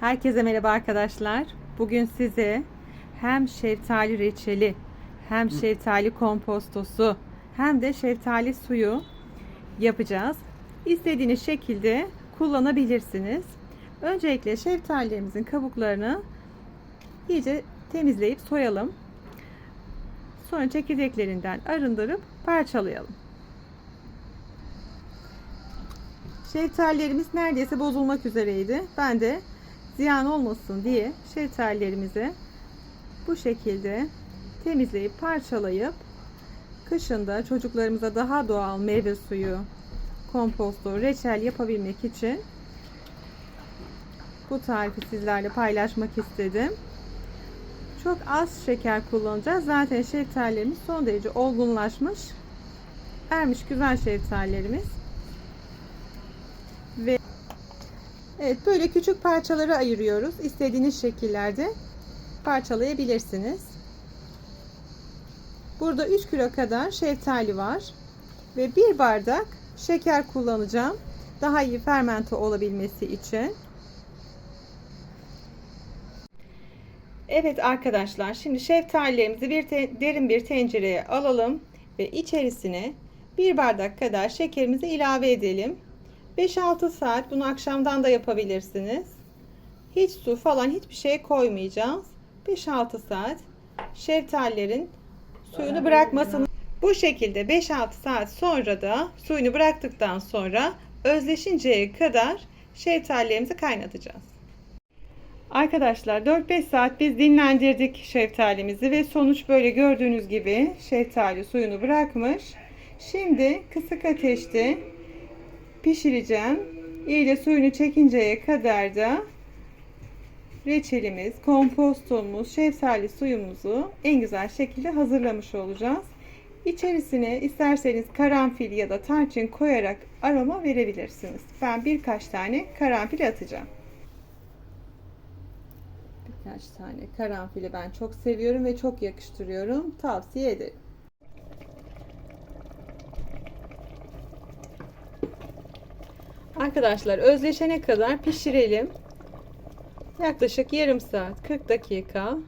Herkese merhaba arkadaşlar. Bugün size hem şeftali reçeli, hem şeftali kompostosu, hem de şeftali suyu yapacağız. İstediğiniz şekilde kullanabilirsiniz. Öncelikle şeftalilerimizin kabuklarını iyice temizleyip soyalım. Sonra çekirdeklerinden arındırıp parçalayalım. Şeftalilerimiz neredeyse bozulmak üzereydi. Ben de ziyan olmasın diye şeftalilerimizi bu şekilde temizleyip parçalayıp kışında çocuklarımıza daha doğal meyve suyu, komposto, reçel yapabilmek için bu tarifi sizlerle paylaşmak istedim. Çok az şeker kullanacağız. Zaten şeftalilerimiz son derece olgunlaşmış. Ermiş güzel şeftalilerimiz. Ve Evet böyle küçük parçalara ayırıyoruz. İstediğiniz şekillerde parçalayabilirsiniz. Burada 3 kilo kadar şeftali var. Ve bir bardak şeker kullanacağım. Daha iyi fermente olabilmesi için. Evet arkadaşlar şimdi şeftalilerimizi bir derin bir tencereye alalım. Ve içerisine bir bardak kadar şekerimizi ilave edelim. 5-6 saat bunu akşamdan da yapabilirsiniz. Hiç su falan hiçbir şey koymayacağız. 5-6 saat şeftalilerin suyunu bırakmasını bu şekilde 5-6 saat sonra da suyunu bıraktıktan sonra özleşinceye kadar şeftalilerimizi kaynatacağız. Arkadaşlar 4-5 saat biz dinlendirdik şeftalimizi ve sonuç böyle gördüğünüz gibi şeftali suyunu bırakmış. Şimdi kısık ateşte pişireceğim. İyice suyunu çekinceye kadar da reçelimiz, kompostomuz, şeftali suyumuzu en güzel şekilde hazırlamış olacağız. İçerisine isterseniz karanfil ya da tarçın koyarak aroma verebilirsiniz. Ben birkaç tane karanfil atacağım. Birkaç tane karanfili ben çok seviyorum ve çok yakıştırıyorum. Tavsiye ederim. Arkadaşlar özleşene kadar pişirelim. Yaklaşık yarım saat 40 dakika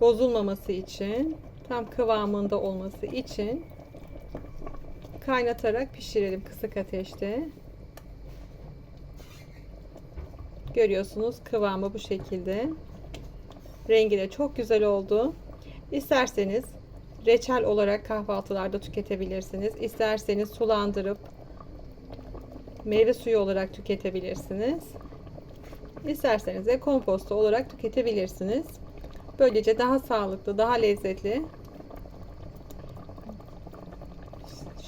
bozulmaması için tam kıvamında olması için kaynatarak pişirelim kısık ateşte. Görüyorsunuz kıvamı bu şekilde. Rengi de çok güzel oldu. İsterseniz reçel olarak kahvaltılarda tüketebilirsiniz. İsterseniz sulandırıp meyve suyu olarak tüketebilirsiniz. İsterseniz de komposto olarak tüketebilirsiniz. Böylece daha sağlıklı, daha lezzetli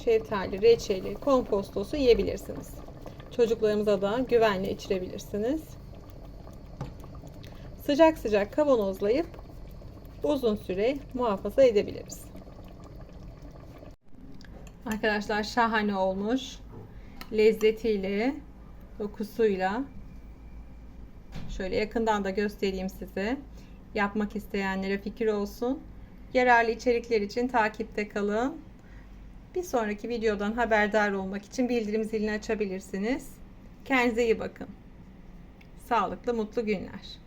şeftali, reçeli, kompostosu yiyebilirsiniz. Çocuklarımıza da güvenle içirebilirsiniz. Sıcak sıcak kavanozlayıp uzun süre muhafaza edebiliriz. Arkadaşlar şahane olmuş lezzetiyle, dokusuyla şöyle yakından da göstereyim size. Yapmak isteyenlere fikir olsun. Yararlı içerikler için takipte kalın. Bir sonraki videodan haberdar olmak için bildirim zilini açabilirsiniz. Kendinize iyi bakın. Sağlıklı, mutlu günler.